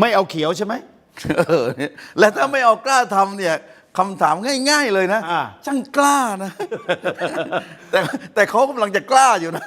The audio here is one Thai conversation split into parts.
ไม่เอาเขียวใช่ไหม เออเนี่ยและถ้าไม่เอากล้าทำเนี่ยคำถามง่าย ๆเลยนะอ่า ช่างกล้านะ แต่แต่เขากำลังจะกล้าอยู่นะ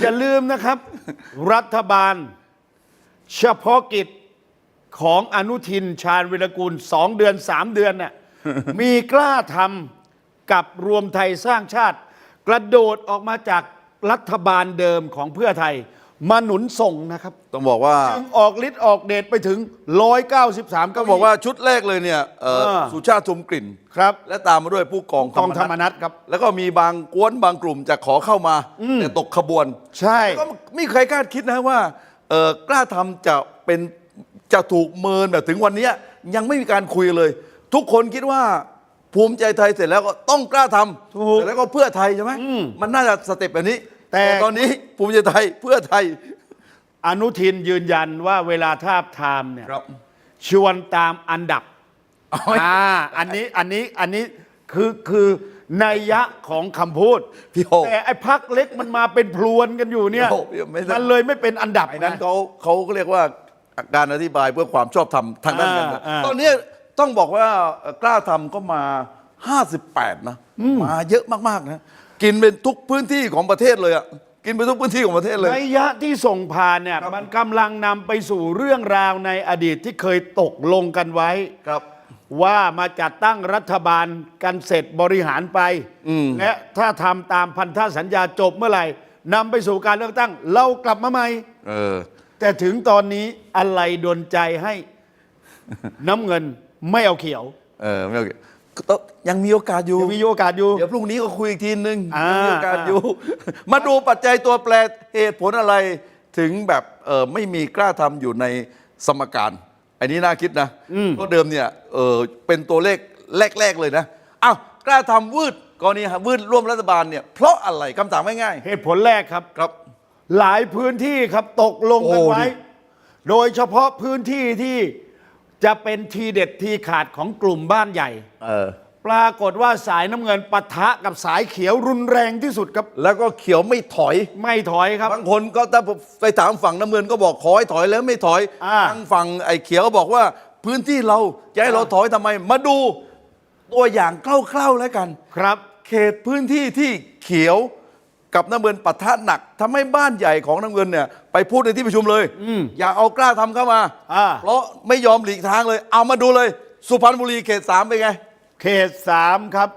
อย่าลืมนะครับ รัฐบาล เฉพาะกิจของอนุทินชาญวิรกูลสองเดือนสามเดือนน่ะ มีกล้าทำกับรวมไทยสร้างชาติ กระโดดออกมาจากรัฐบาลเดิมของเพื่อไทย มาหนุนส่งนะครับต้องบอกว่า จึงออกฤทธิ์ออกเดชไปถึง 193ก็บอกว่าชุดแรกเลยเนี่ยเอ่อเออสุชาติทุมกลิ่น ครับ และตามมาด้วยผู้กองกองธรรมนัตครับ แล้วก็มีบางกวนบางกลุ่มจะขอเข้ามา แต่ตกขบวนใช่ก็ไม่มีใครคาดคิดนะว่าเอ่อกล้าทำจะเป็นจะถูกเมินแบบถึงวันเนี้ยยังไม่มีการคุยเลย ทุกคนคิดว่าภูมิใจไทยเสร็จแล้วก็ต้องกล้าทำถูก เสร็จแล้วก็เพื่อไทยใช่ไหมมันน่าจะสเต็ปแบบนี้ แต่ตอนนี้ภูมิใจไทยเพื่อไทย อนุทินยืนยันว่าเวลาทาบทามเนี่ยครับ ชวนตามอันดับอ่าอันนี้อันนี้อันนี้คือคือนัยยะของคำพูดพี่โฮแต่ไอ้พักเล็กมันมาเป็นพลวนกันอยู่เนี่ยพี่โฮพี่โฮไม่ใช่มันเลยไม่เป็นอันดับไอ้นั้นนะเขาเขาก็เรียกว่าการอธิบายเพื่อความชอบธรรมทางด้านการเมืองอ่าอ่า ตอนนี้ต้องบอกว่าเอ่อกล้าทำก็มา 58 นะ มาเยอะมาก ๆ นะ กินเป็นทุกพื้นที่ของประเทศเลยอะกินไปทุกพื้นที่ของประเทศเลย นัยยะที่ส่งผ่านเนี่ยมันกำลังนำไปสู่เรื่องราวในอดีตที่เคยตกลงกันไว้ ครับ ว่ามาจัดตั้งรัฐบาลกันเสร็จบริหารไป และถ้าทำตามพันธสัญญาจบเมื่อไหร่นำไปสู่การเลือกตั้ง เรากลับมาใหม่ เออ แต่ถึงตอนนี้อะไรดนใจให้ น้ำเงินไม่เอาเขียว เออไม่โอเค ก็ต้องยังมีโอกาสอยู่ ยังมีโอกาสอยู่ เดี๋ยวพรุ่งนี้ก็คุยอีกทีนึงอ่ายัยั งมีโอกาสอยู่ มาดูปัจจัยตัวแปรเหตุผลอะไรถึงแบบเออไม่มีกล้าทำอยู่ในสมการ อันนี้น่าคิดนะเพราะเดิมเนี่ยเออเป็นตัวเลขแรก ๆ เลยนะอ้าวกล้าทำวืดกรณีวืดร่วมรัฐบาลเนี่ยเพราะอะไรคำถามง่ายเหตุผลแรกครับ ๆครับ หลายพื้นที่ครับตกลงกันโอ้ไว้ดิโดยเฉพาะพื้นที่ที่ จะเป็นทีเด็ดทีขาดของกลุ่มบ้านใหญ่ เออ ปรากฏว่าสายน้ำเงินปะทะกับสายเขียวรุนแรงที่สุดครับ แล้วก็เขียวไม่ถอย ไม่ถอยครับ บางคนก็ถ้าไปถามฝั่งน้ำเงินก็บอกขอให้ถอยแล้วไม่ถอยอ่า ทางฝั่งไอ้เขียวก็บอกว่าพื้นที่เราจะให้เราถอยทำไม มาดูตัวอย่างคร่าวๆแล้วกัน ครับ เขตพื้นที่ที่เขียวกับน้ำเงินปะทะหนักทำให้บ้านใหญ่ของน้ำเงินเนี่ย ไปพูดในที่ประชุมเลย อย่าเอากล้าทำเข้ามาอ่าเพราะไม่ยอมหลีกทางเลย เอามาดูเลย สุพรรณบุรีเขตสามเป็นไง เขตสามครับ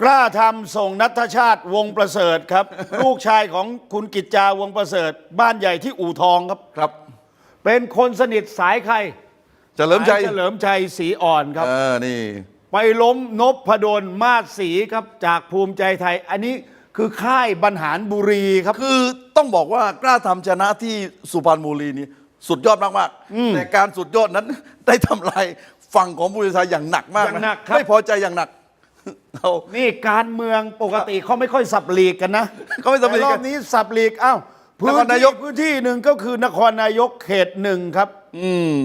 กล้าทำส่งนัทชาติวงประเสริฐครับ ลูกชายของคุณกิจจาวงประเสริฐ บ้านใหญ่ที่อู่ทองครับครับ เป็นคนสนิทสายใครเฉลิมชัยสาเฉลิมชัยศรีอ่อนครับเออนี่ ไปล้มนพดลมาศรีครับจากภูมิใจไทย อันนี้ คือค่ายบรรหารบุรีครับ คือต้องบอกว่ากล้าทำชนะที่สุพรรณบุรีนี่สุดยอดมากๆแต่การสุดยอดนั้นได้ทำลายฝั่งของบุรีรัมย์อย่างหนักมากอย่างหนักนะครับ ไม่พอใจอย่างหนักเอานี่การเมืองปกติเขาไม่ค่อยสับลีกกันนะเขาไม่สับลีกกันแต่รอบนี้สับลีกอ้าวพื้นครนายก พื้นที่หนึ่งก็คือนครนายกเขตหนึ่งครับ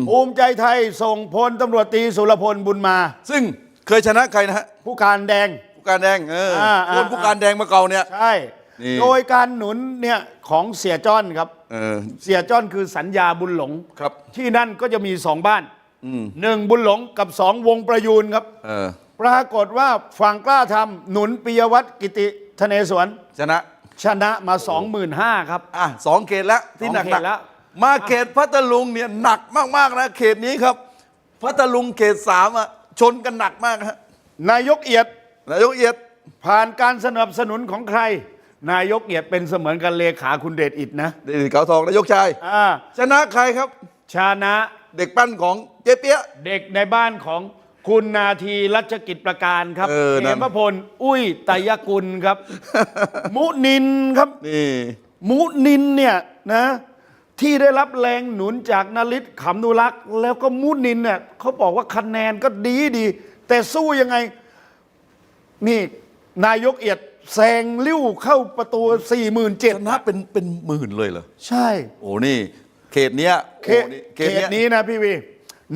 ภูมิใจไทยส่งพลตำรวจตรีสุรพลบุญมา ซึ่งเคยชนะใครนะฮะผู้การแดงผู้ การแดงเอออ่าอ่าคนผู้การแดงมาเก่าเนี่ย ใช่ นี่ โดยการหนุนเนี่ยของเสียจ้อนครับ เออ เสียจ้อนคือสัญญาบุญหลงครับ ที่นั่นก็จะมีสองบ้านหนึ่งบุญหลงกับสองวงประยูนครับ เออปรากฏว่าฝั่งกล้าทำหนุนปิยวัตรกิติธเนศวรชนะชนะมา 25,000ครับ อะสองเขตแล้วที่สองหนักเขหนัตกแล้วมาเขตพัทลุงเนี่ยหนักมากๆนะเขตนี้ครับ พัทลุงเขตสามอะชนกันหนักมากฮะนายกเอียด นายกเอียดผ่านการสนับสนุนของใคร นายกเอียดเป็นเสมือนกันเลขาคุณเดชอิดนะเด็กเก่าทองนายกชายอ่าชนะใครครับชานะเด็กปั้นของเจ๊เปี๊ยะ เด็กในบ้านของคุณนาทีรัชกิจประการครับเออนั่น มพล อุ้ยไตรยกุลครับ มุนินครับ นี่ มุนินเนี่ยนะที่ได้รับแรงหนุนจากนลิศขำนุรักษ์แล้วก็มุนินเนี่ยเขาบอกว่าคะแนนก็ดีดี แต่สู้ยังไง นี่นายกเอียดแซงลิ้วเข้าประตู4 7 0 0ชนะเป็นเป็นหมื่นเลยเหรอ ใช่ โอ้นี่ เขตเนี้ยเขโอ้ตนี่เขตนี้นะพี่วี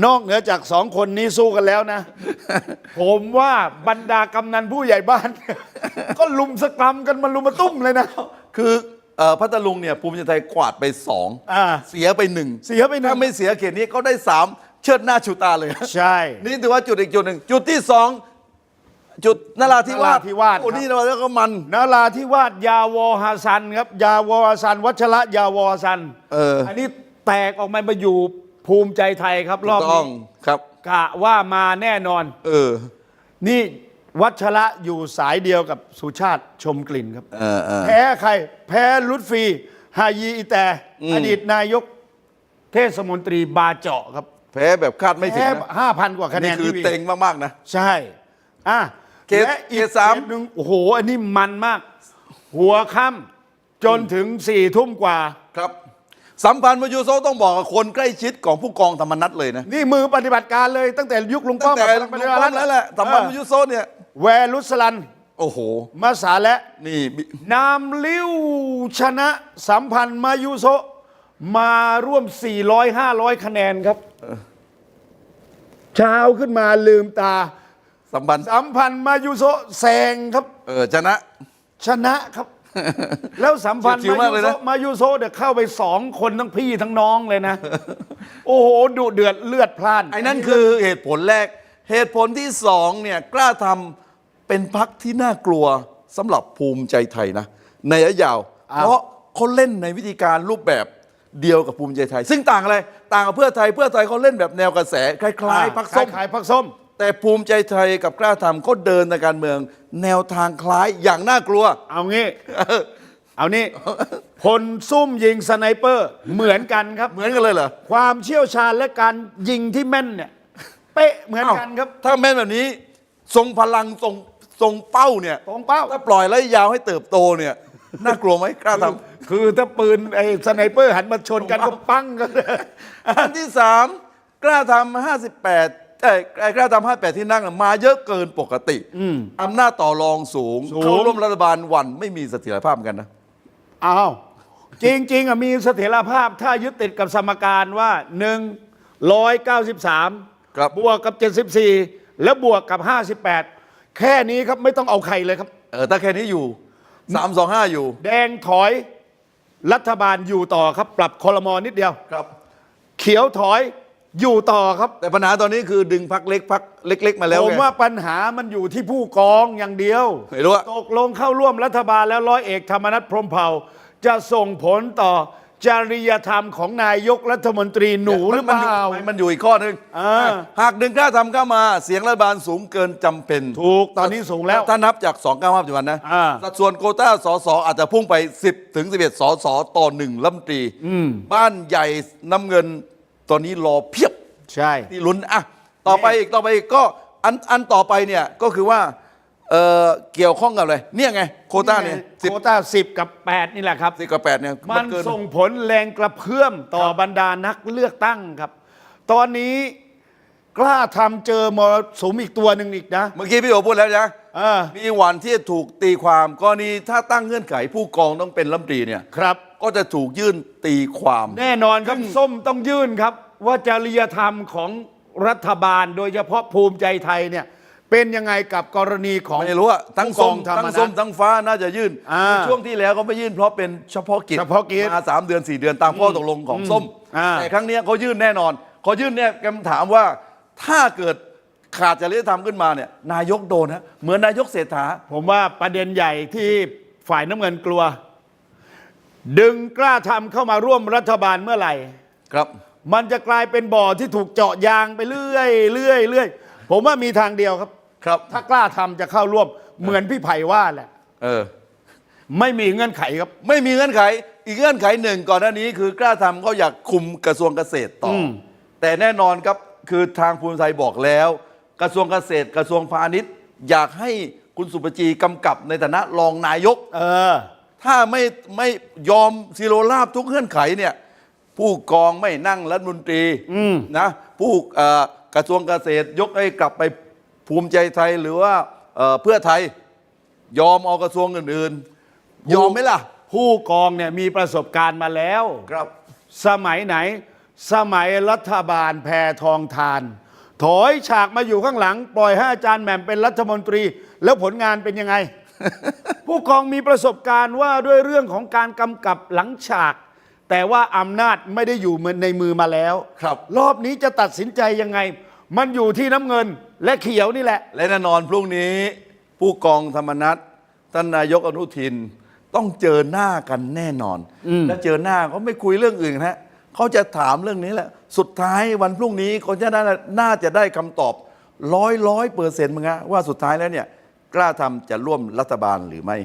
นอกเหนือจากสองคนนี้สู้กันแล้วนะ ผมว่าบรรดากำนันผู้ใหญ่บ้าน ก็ลุมสกรัมกันมาลุมมาตุ้มเลยนะ คือเอ่อพัทลุงเนี่ยภูมิใจไทยกวาดไปสองอ่าเสียไปหนึ่งเสียไปหนึ่ง ถ้าไม่เสียเขตนี้ก็ได้สามเชิดหน้าชูตาเลย ใช่ นี่ถือว่าจุดอีกจุดหนึ่งจุดที่สอง จุดนราธิวาสนราธิวาสโอ้ครับ นี่นราธิวาสก็มัน นาราธิวาสยาวอฮาซันครับ ยาวอฮาซัน วัชระยาวอฮาซันเอออั นนี้แตกออกมามาอยู่ภูมิใจไทยครับรอบต้อนี้ครับ กะว่ามาแน่นอน เออนี่วัชระอยู่สายเดียวกับสุชาติชมกลิ่นครับ เออเออแพ้ใคร แพ้ลุตฟีฮายีอิแต่อืมอดีตนายกเทศมนตรีบาเจาะครับแพ้แบบคาดไม่ถึงแพ้นะห้าพันกว่าคะแนนี่นคือที่วิ่งเต็งมาก ๆ นะ ใช่อะ เขตและอีเขกตสามเขตหนึ่งโอ้โห อันนี้มันมาก หัวค่ำจนถึงสี่ทุ่มกว่า ครับสัมพันธ์มายูโซต้องบอกกับคนใกล้ชิดของผู้กองธรรมนัฐเลยนะนี่มือปฏิบัติการเลยตั้งแต่ยุคลุงตั้ป้องมแต่กับพลุลังงประชาป้อรัมฐแล้วแหละสัมพันธ์มายูโซเนี่ยแวรุสลันโอ้โห มาสาและนี่บินามลิ้วชนะสัมพันธ์มายุโซะมาร่วม 400 500 คะแนนครับ เช้าขึ้นมาลืมตา สัมพันธ์สัมพันธ์มายุโซะแซงครับ เออชนะ ชนะครับ แล้วสัมพันธ์ชิวๆมาากยุเลยโซะนะ มายุโซะเดี๋ยวเข้าไปสองคนทั้งพี่ทั้งน้องเลยนะ โอ้โหดุเดือดเลือดพล่าน ไอ้นั่นคือเหตุผลแรก เหตุผลที่สองเนี่ยกล้าทำเป็นพักที่น่ากลัวสำหรับภูมิใจไทยนะ ในระยะยาวเพราะเขาเล่นในวิธีการรูปแบบเดียวกับภูมิใจไทย ซึ่งต่างอะไร ต่างกับเพื่อไทยเพื่อไทยเขาเล่นแบบแนวกระแสคล้ายๆพักส้ม ขายพักส้ม แต่ภูมิใจไทยกับกล้าทำเขาเดินในการเมือง แนวทางคล้ายอย่างน่ากลัว เอางี้ เอานี่พลซุ่มยิงสไนเปอร์เหมือนกันครับ เหมือนกันเลยเหรอความเชี่ยวชาญและการยิงที่แม่นเนี่ย เป๊ะเหมือนกันครับ ถ้าแม่นแบบนี้ ทรงพลังทรงทรงเป้าเนี่ยตรงเป้า ถ้าปล่อยระยะยาวให้เติบโตเนี่ย น่ากลัวไหมกล้าทำคือถ้าปืนไอ้สไนเปอร์หันมาชนกันก็ปั้งกันอันที่สามกล้าทำห้าสิบแปด เอ้ยกล้าทำห้าแปดที่นั่งน่ะมาเยอะเกินปกติอำนาจต่อรองสูงสูง เข้าร่วมรัฐบาลวันไม่มีเสถียรภาพเหมือนกันนะ อ้าวจริง ๆอะมีเสถียรภาพถ้ายึดติดกับสมการว่าหนึ่งร้อยเก้าสิบสามครับบวกกับเจ็ดสิบสี่แล้วบวกกับห้าสิบแปดแค่นี้ครับไม่ต้องเอาใครเลยครับ เออถ้าแค่นี้อยู่สามสองห้าอยู่แดงถอยรัฐบาลอยู่ต่อครับ ปรับคอรมอนิดเดียว ครับ เขียวถอย อยู่ต่อครับ แต่ปัญหาตอนนี้คือดึงพักเล็กพักเล็ก ๆ มาแล้วผมไงว่าปัญหามันอยู่ที่ผู้กองอย่างเดียว ไม่รู้อะตกลงเข้าร่วมรัฐบาลแล้วร้อยเอกธรรมนัฐพรหมเผ่า จะส่งผลต่อจริยธรรมของนายกรัฐมนตรีหนูหรือเปมันอยู่ล่ามันอยู่อีกข้อหนึ่งอ่า หากดึงกล้าทำเข้ามาเสียงรัฐบาลสูงเกินจำเป็นถูกตอนนี้สูงแล้ว ถ้านับจาก2 9 5ปัจจุบันนะอ่า สัดส่วนโควต้าสสอาจจะพุ่งไป 10 ถึง 11สสต่อหนึ่งรัฐมนตรีบ้านใหญ่น้ำเงิน ตอนนี้รอเพียบใช่ ที่ลุ้นอะต่อไปอีกต่อไปอีกก็อันอันต่อไปเนี่ยก็คือว่าเอ่อเกี่ยวข้องกับอะไรเนี่ยไงโควต้าเนี่ยสิบโควต้าสิบกับแปดนี่แหละครับ สิบกับแปดเนี่ยมันเกินส่งผลแรงกระเพื่อมต่อบรรดานักเลือกตั้งครับ ตอนนี้กล้าทำเจอมรสุมอีกตัวหนึ่งอีกนะ เมื่อกี้พี่โอพูดแล้วนะ เออ มีวันที่จะถูกตีความกรณีถ้าตั้งเงื่อนไขผู้กองต้องเป็นรัฐมนตรีเนี่ย ครับ ก็จะถูกยื่นตีความ แน่นอนครับส้มต้องยื่นครับ ว่าจริยธรรมของรัฐบาล โดยเฉพาะภูมิใจไทยเนี่ย เป็นยังไงกับกรณีของไม่รู้อะทั้งผู้กส้อมธรรทั้งนัฐส้มทั้งฟ้าน่าจะยื่นอ่าช่วงที่แล้วเขาไม่ยื่นเพราะเป็นเฉพาะกิจเฉพาะกิจมาสามเดือนสี่เดือนตามข้อตกลงของส้มอ่า แต่ครั้งเนี้ยเขายื่นแน่นอนเขายื่นเนี่ยคำถามว่าถ้าเกิด ขาดจริยธรรมขึ้นมาเนี่ยนายกโดนฮะเหมือนนายกเศรษฐา ผมว่าประเด็นใหญ่ที่ฝ่ายน้ำเงินกลัว ดึงกล้าทำเข้ามาร่วมรัฐบาลเมื่อไหร่ ครับ มันจะกลายเป็นบ่อที่ถูกเจาะยางไปเรื่อยเรื่อยเรื่อยผมว่ามีทางเดียวครับ ครับ ถ้ากล้าทำจะเข้าร่วมเหมือนพี่ไผ่ว่าแหละ เออ ไม่มีเงื่อนไขครับ ไม่มีเงื่อนไข อีกเงื่อนไขหนึ่งก่อนหน้านี้คือกล้าทำเขาอยากคุมกระทรวงเกษตรต่ออม แต่แน่นอนครับคือทางภูมิใจบอกแล้ว กระทรวงเกษตร กระทรวงพาณิชย์ อยากให้คุณสุปจีกำกับในฐานะรองนายก เออ ถ้าไม่ไม่ยอมซีโรราบทุกเงื่อนไขเนี่ย ผู้กองไม่นั่งรัฐมนตรีอืม นะผู้เอ่อกระทรวงเกษตรยกให้กลับไปภูมิใจไทยหรือว่าเอ่อเพื่อไทย ยอมเอากระทรวงอื่นๆ ยอมไหมล่ะ ผู้กองเนี่ยมีประสบการณ์มาแล้ว ครับ สมัยไหน สมัยรัฐบาลแพทองทาน ถอยฉากมาอยู่ข้างหลัง ปล่อยให้อาจารย์แหม่มเป็นรัฐมนตรี แล้วผลงานเป็นยังไง ผู้กองมีประสบการณ์ว่าด้วยเรื่องของการกำกับหลังฉาก แต่ว่าอำนาจไม่ได้อยู่ในมือมาแล้วครับ รอบนี้จะตัดสินใจยังไง มันอยู่ที่น้ำเงินและเขียวนี่แหละ และแน่นอนพรุ่งนี้ ผู้กองธรรมนัฐท่านนายกอนุทิน ต้องเจอหน้ากันแน่นอน และเจอหน้าเขาไม่คุยเรื่องอื่นนะ เขาจะถามเรื่องนี้แหละ สุดท้ายวันพรุ่งนี้เขาจะน่าน่าจะได้คำตอบร้อยร้อยเปอร์เซ็นต์มึงฮะว่าสุดท้ายแล้วเนี่ยกล้าทำจะร่วมรัฐบาลหรือไม่